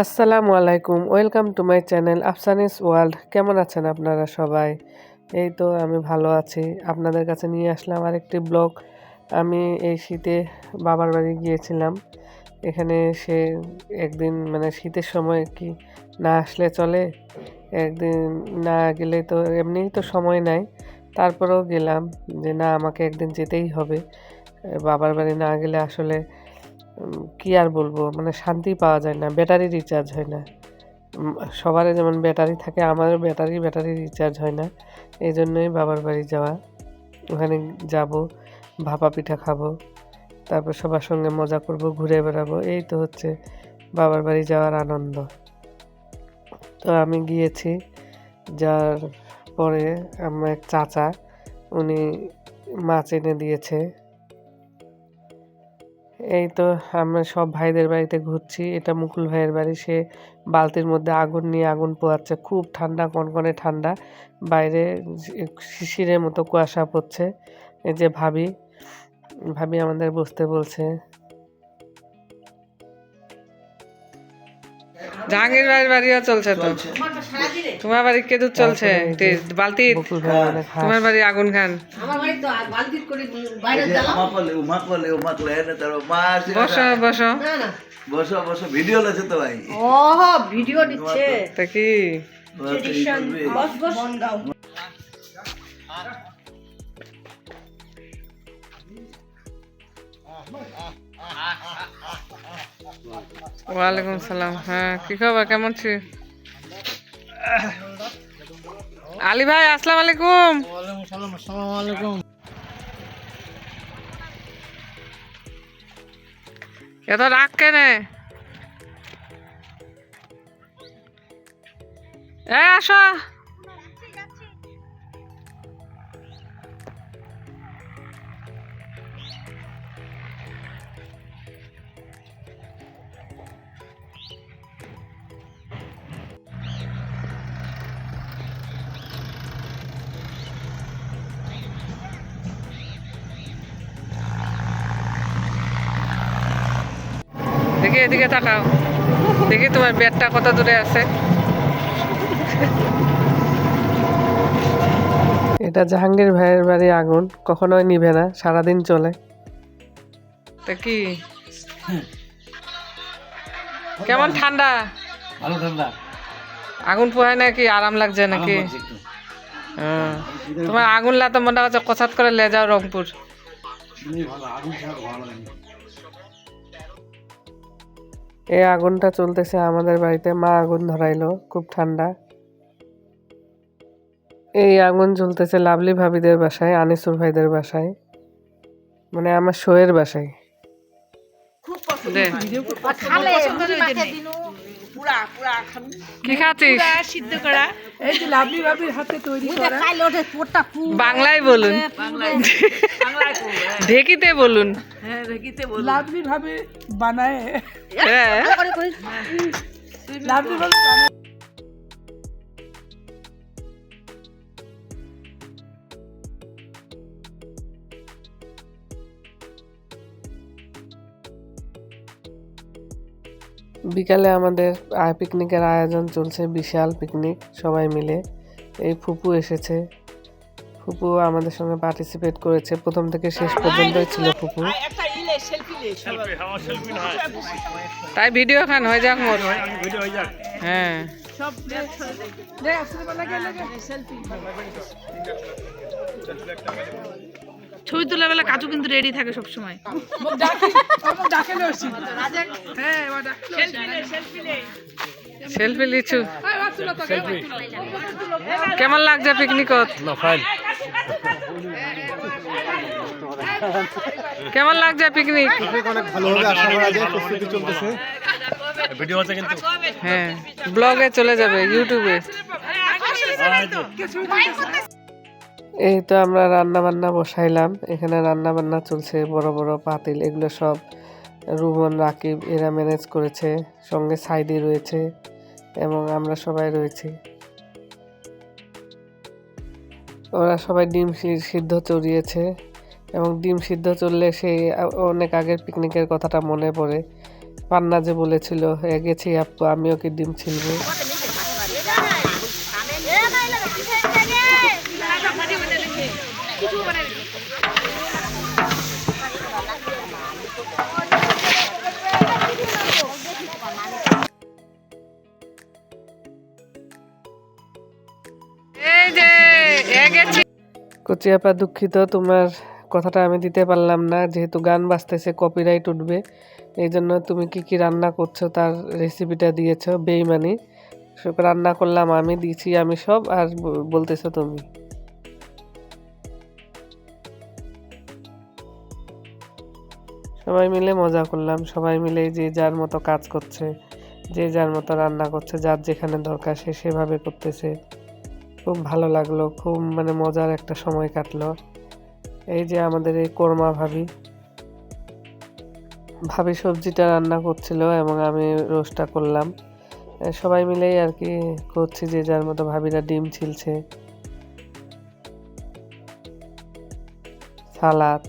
আসসালামু আলাইকুম, welcome to my channel Afsani's world. কেমন আছেন আপনারা সবাই? এই তো আমি ভালো আছি। আপনাদের কাছে নিয়ে আসলাম আরেকটি ব্লগ। আমি এই শীতে বাবার বাড়ি গিয়েছিলাম। এখানে সে একদিন মানে শীতের সময় কি না আসলে চলে, একদিন না গেলে তো এমনিই তো সময় নাই। তারপরেও গেলাম যে না, আমাকে একদিন যেতেই হবে। বাবার বাড়ি না গেলে আসলে কি আর বলব? মানে শান্তি পাওয়া যায় না ব্যাটারি রিচার্জ হয় না। উম, সবারই যেমন ব্যাটারি থাকে আমারও ব্যাটারি ব্যাটারি রিচার্জ হয় না। এই জন্যই বাবার বাড়ি যাওয়া। ওখানে যাব ভাপা পিঠা খাব তারপর সবার সঙ্গে মজা করব ঘুরে বেড়াবো। এই তো হচ্ছে বাবার বাড়ি যাওয়ার আনন্দ। তো আমি গিয়েছি যার পরে আমার এক চাচা উনি মাছ এনে দিয়েছে। এই তো আমরা সব ভাইদের বাড়িতে ঘুরছি। এটা মুকুল ভাইয়ের বাড়ি। সে বালতির মধ্যে আগুন নিয়ে আগুন পোয়াচ্ছে খুব ঠান্ডা, কনকনে ঠান্ডা। বাইরে শিশিরের মতো কুয়াশা পড়ছে। এই যে ভাবি ভাবি আমাদের বসতে বলছে। জাহাঙ্গীর ভাইয়ের বাড়িও চলছে তো। তোমার বাড়ি কেদু চলছে? বালতি? তোমার বাড়ি আগুন খান। আমার বাড়ি তো বালতির করে বাইরে এই যে উমাকলে উমাকলে উমাকলে এনে তার মা আসে বসো বসো। না না। বসো বসো ভিডিও আছে তো ভাই। ও ভিডিও দিচ্ছে। তা কি? বস বস দাও। ওয়ালাইকুম সালাম। হ্যাঁ কি খবর? কেমন ছি আলী ভাই আসসালামু আলাইকুম। এত রাগ কেনে? এ আসো। দেখি এদিকে তাকাও। দেখি তোমার বেডটা কত দূরে আছে। এটা জাহাঙ্গীর ভাইয়ের বাড়ি আগুন কখনোই নিভে না সারাদিন চলে। তা কি? কেমন ঠান্ডা? ভালো ঠান্ডা। আগুন পোহায় নাকি? আরাম লাগছে নাকি? হ্যাঁ। তোমার আগুন লাতে মনে হচ্ছে কচাত করে লে যাও রংপুর। এই আগুনটা চলতেছে আমাদের বাড়িতে। মা আগুন ধরাইলো খুব ঠান্ডা। এই আগুন চলতেছে লাভলি ভাবিদের বাসায় আনিসুর ভাইদের বাসায়। মানে আমার শোয়ের বাসায়। খুব দিনু পুরা পুরা কি খাচ্ছিস? সিদ্ধ করা। এই যে লাভলি ভাবির হাতে তৈরি করা। বাংলায় বলুন। বাংলায়। বলুন। ঢেকিতে বলুন। লাভলি ভাবে বানায়। হ্যাঁ। লাভলি ভাবে বানায়। বিকালে আমাদের আয় পিকনিকের আয়োজন চলছে বিশাল পিকনিক সবাই মিলে। এই ফুপু এসেছে। ফুপু আমাদের সঙ্গে পার্টিসিপেট করেছে। প্রথম থেকে শেষ পর্যন্তই ছিল ফুপু। তাই ভিডিও খান হয়ে যাক মোর। হ্যাঁ। ছবি তোলা বেলা কাজু কিন্তু রেডি থাকে সব সময় মোক ডাকি মোক ডাকে লছি হ্যাঁ এবার ডাকি। সেলফি লিচু। কেমন লাগছে পিকনিকত কেমন লাগছে পিকনিক হ্যাঁ ব্লগে চলে যাবে ইউটিউবে এই তো আমরা রান্না বান্না বসাইলাম। এখানে রান্না বান্না চলছে, বড় বড় পাতিল, এগুলো সব রুবন রাকিব, এরা ম্যানেজ করেছে, সঙ্গে সাইডি রয়েছে এবং আমরা সবাই রয়েছি। ওরা সবাই ডিম সিদ্ধ চড়িয়েছে এবং ডিম সিদ্ধ চললে সেই অনেক আগের পিকনিকের কথাটা মনে পড়ে। পান্না যে বলেছিল গেছি আপু, আমিও কি ডিম ছিলবো? গেছি কচি আপা দুঃখিত, তোমার কথাটা আমি দিতে পারলাম না, যেহেতু গান বাজতেছে কপিরাইট উঠবে। এই জন্য তুমি কি কি রান্না করছ তার রেসিপিটা দিয়েছ, বেইমানি। সব রান্না করলাম আমি, দিয়েছি আমি সব, আর বলতেছো তুমি। সবাই মিলে মজা করলাম, সবাই মিলে যে যার মতো কাজ করছে, যে যার মতো রান্না করছে, যার যেখানে দরকার সে সেভাবে করতেছে। খুব ভালো লাগল, খুব মানে মজার একটা সময় কাটলো। এই যে আমাদের এই কোরমা ভাবি ভাবি সবজিটা রান্না করছিল এবং আমি রোস্টটা করলাম। সবাই মিলেই আর কি করছি, যে যার মতো ভাবিরা ডিম ছিলছে। সালাদ।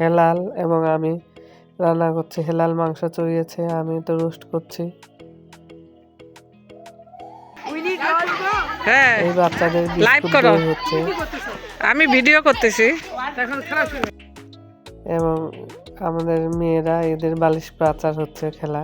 হেলাল এবং আমি। রান্না করছি হেলাল মাংস চড়িয়েছে আমি তো রোস্ট করছি। হ্যাঁ এই বাচ্চাদের লাইভ করো। হচ্ছে। আমি ভিডিও করতেছি। এখন খেলা শুরু। এবং আমাদের মেয়েরা এদের বালিশ প্রাচার হচ্ছে খেলা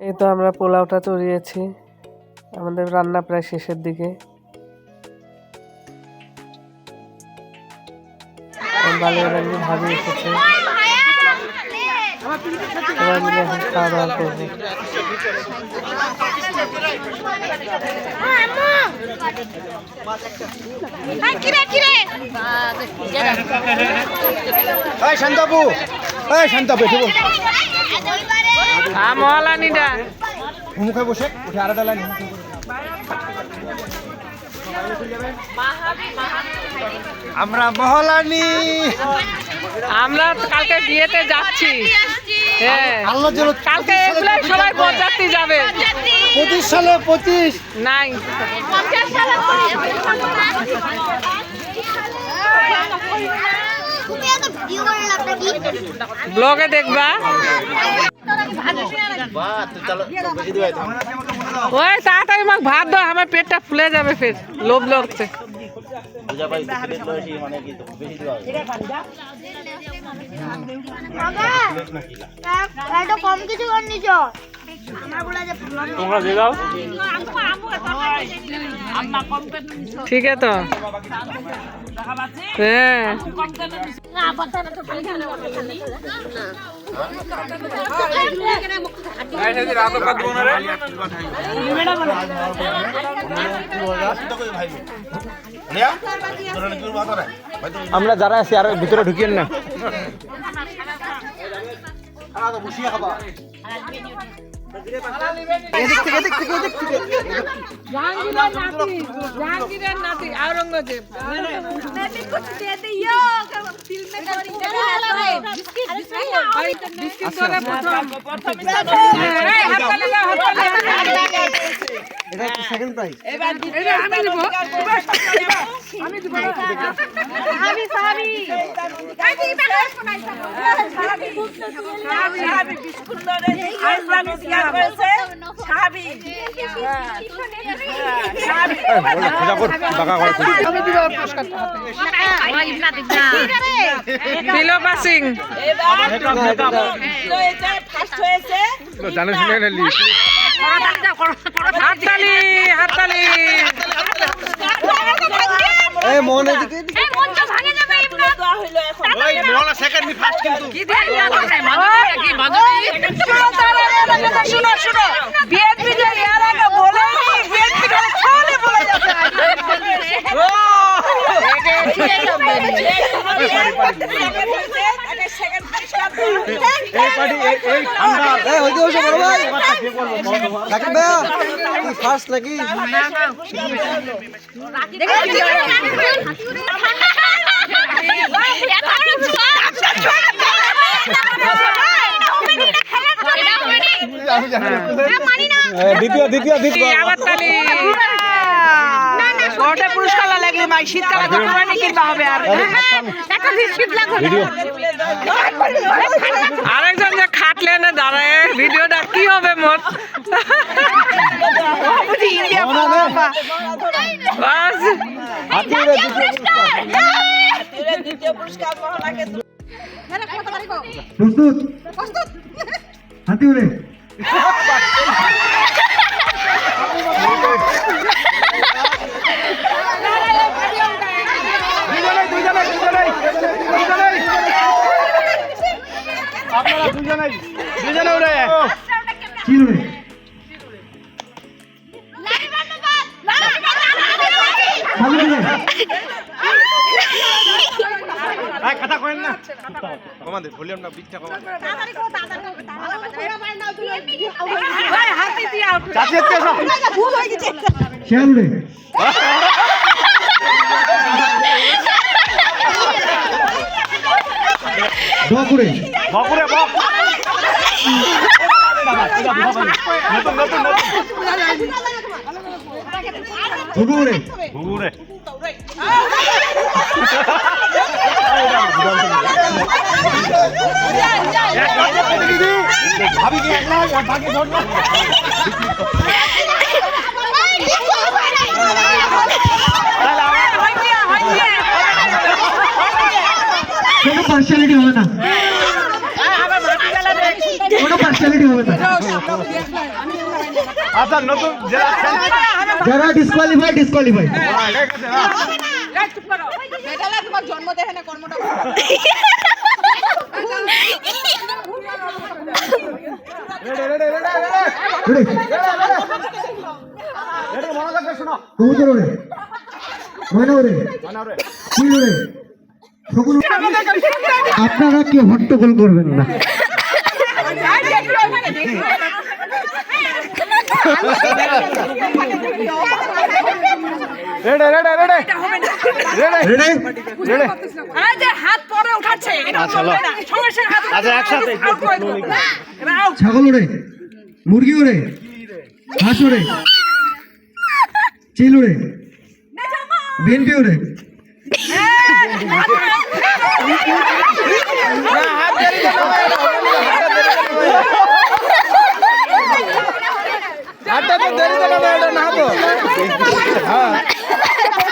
এই তো আমরা পোলাওটা চড়িয়েছি আমাদের রান্না প্রায় শেষের দিকে। বালিয়ারান্নি ভাবি এসেছে সবাই মিলে এখন খাওয়া দাওয়া করব কিরে কিরে? এই শান্তাবু এই শান্তাবু এসে বল মুখে বসে উঠে আরেকটা লাইন। আমরা মহলানি। আমরা কালকে বিয়েতে যাচ্ছি। হ্যাঁ। আল্লাহ জন্য কালকে এগুলো সবাই বরযাত্রী যাবে। পঁচিশ সালে পঁচিশ। নাই। তুমি এত ব্লগে দেখবা। ওই তাড়াতাড়ি আমাকে ভাত দাও, আমার পেটটা ফুলে যাবে ফের, লোভ লাগছে। কম কিছু নিছ যে তোমরা দিয়ে দাও। ঠিক আছে। তো হ্যাঁ আমরা যারা আছি আর ভিতরে ঢুকিয়েন না। নাতি এটা আমি সাহাবি সিং জানে শুনে নিলি হাততালি হাততালি দিকে এই মঞ্চ ভাঙে ওই মোহনা সেকেন্ড নি ফার্স্ট কিন্তু শুনো শুনো। বিএনপি যে এর আগে বলে বিএনপি খালি খালি বলে ভাই। কি ফার্স্ট নাকি দ্বিতীয় দ্বিতীয় দ্বিতীয় আবার তালি ওটা পুরস্কার লাগলে মাই শীতকালে তো কিনবা হবে আর আরেকজন যে খাটলে না দাঁড়ায় ভিডিওটা কি হবে মোট বাস। দ্বিতীয় পুরস্কার প্রস্তুত হাতি উড়ে কথা করেন না। বিটটা হাতে দিয়া চাচি এদিকে এসো ভুল হয়ে গেছে শিয়াল উড়ে বকুড়ে বকুড়ে বক নতুন নতুন নতুন ঘুঘুড়ে ঘুঘুড়ে ভাবি কি একলা বাকি ধরবা কোনো পার্সিয়ালিটি হবে না। কোনো পার্সিয়ালিটি হবে না। আচ্ছা নতুন যারা যারা ডিসকোয়ালিফাই ডিসকোয়ালিফাই বেটালা তোমার জন্ম দেখে না কর্মটা কবুতর ওরে ময়না ওরে চিল ওরে শকুন আপনারা কেউ হট্টগোল করবেন না রেডে রেডে রেডে। রেডে রেডে। আরে যে হাত পরে উঠাচ্ছে এটা চলবে না। সঙ্গে সঙ্গে হাত আচ্ছা একসাথে out করে দিও। এবার out। ছাগল ওরে মুরগি ওরে হাঁস ওরে চিল বিএনপি উঠছে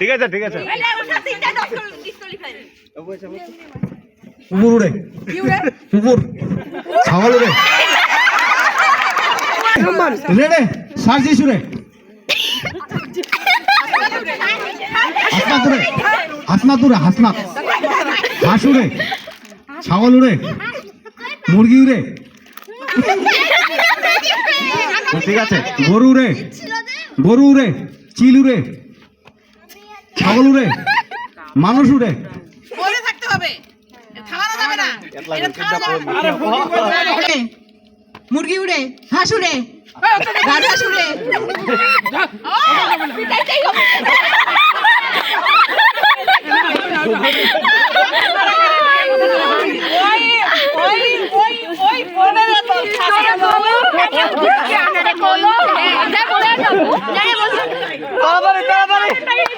ঠিক আছে ঠিক আছে কুকুর উড়ে কুকুর ছাগল উড়ে রেডে সার্জি সুরে হাসনাত উড়ে হাসনাত উড়ে হাসনাত হাঁস উড়ে ছাগল উড়ে মুরগি উড়ে ঠিক আছে গরু উড়ে গরু উড়ে চিল উড়ে ছাগল উড়ে মানুষ উড়ে মুরগি উড়ে হাঁস উড়ে রাজহাঁস উড়ে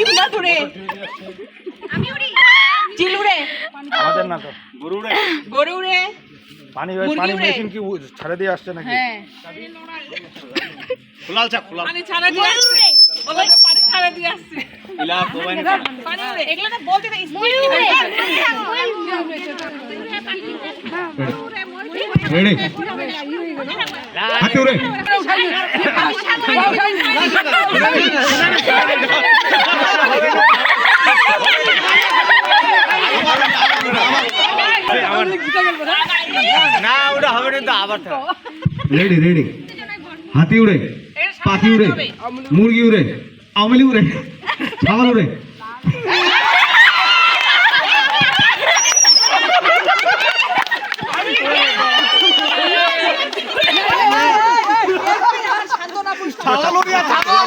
ইমনাথ উড়ে। চিল উড়ে গরু উড়ে পানি মুরগি উড়ে কি ছাড়ে দিয়ে আসছে নাকি? হ্যাঁ। পানি ছাড়া দিয়ে আসছে। বলে পানি ছাড়া দিয়ে আসছে। পানি উড়ে। এগুলো না বলতে না রেডি হাতি উড়ে রেডি রেডি হাতি উড়ে পাখি উড়ে মুরগি উড়ে আমলি উড়ে ছাগল উড়ে। আমাদের হাতি উড়ে পাখি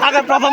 উড়ে প্রথম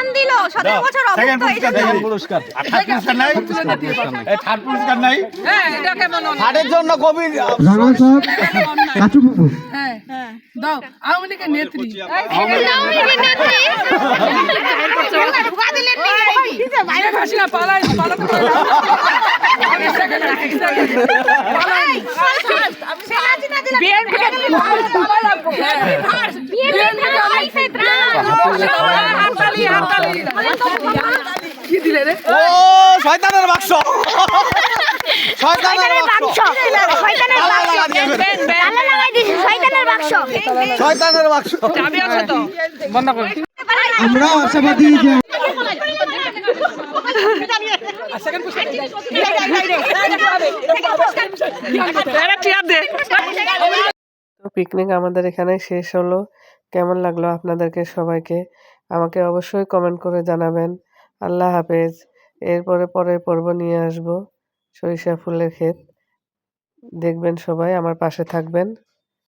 দিল সতেরো বছর অবস্থা পুরস্কার আর থার্ড পুরস্কার। নাই? এই থার্ড পুরস্কার নাই? হ্যাঁ এটা কেমন থার্ডের জন্য কবি রানা সাহেব কাচু ফুপু দাও আওয়ামী লীগের নেত্রী। বাইরে ভাসি না পালাই পালাতে পারে না। কি দিলে রে ও শয়তানের বাক্স। শয়তানের বাক্স। শয়তানের বাক্স। চাবি আছে তো? আমরা আশাবাদী যে পিকনিক আমাদের এখানে শেষ হলো। কেমন লাগল আপনাদেরকে সবাইকে? আমাকে অবশ্যই কমেন্ট করে জানাবেন। আল্লাহ হাফেজ। এরপরে পরের পর্ব নিয়ে আসব। সরিষা ফুলের ক্ষেত। দেখবেন সবাই আমার পাশে থাকবেন।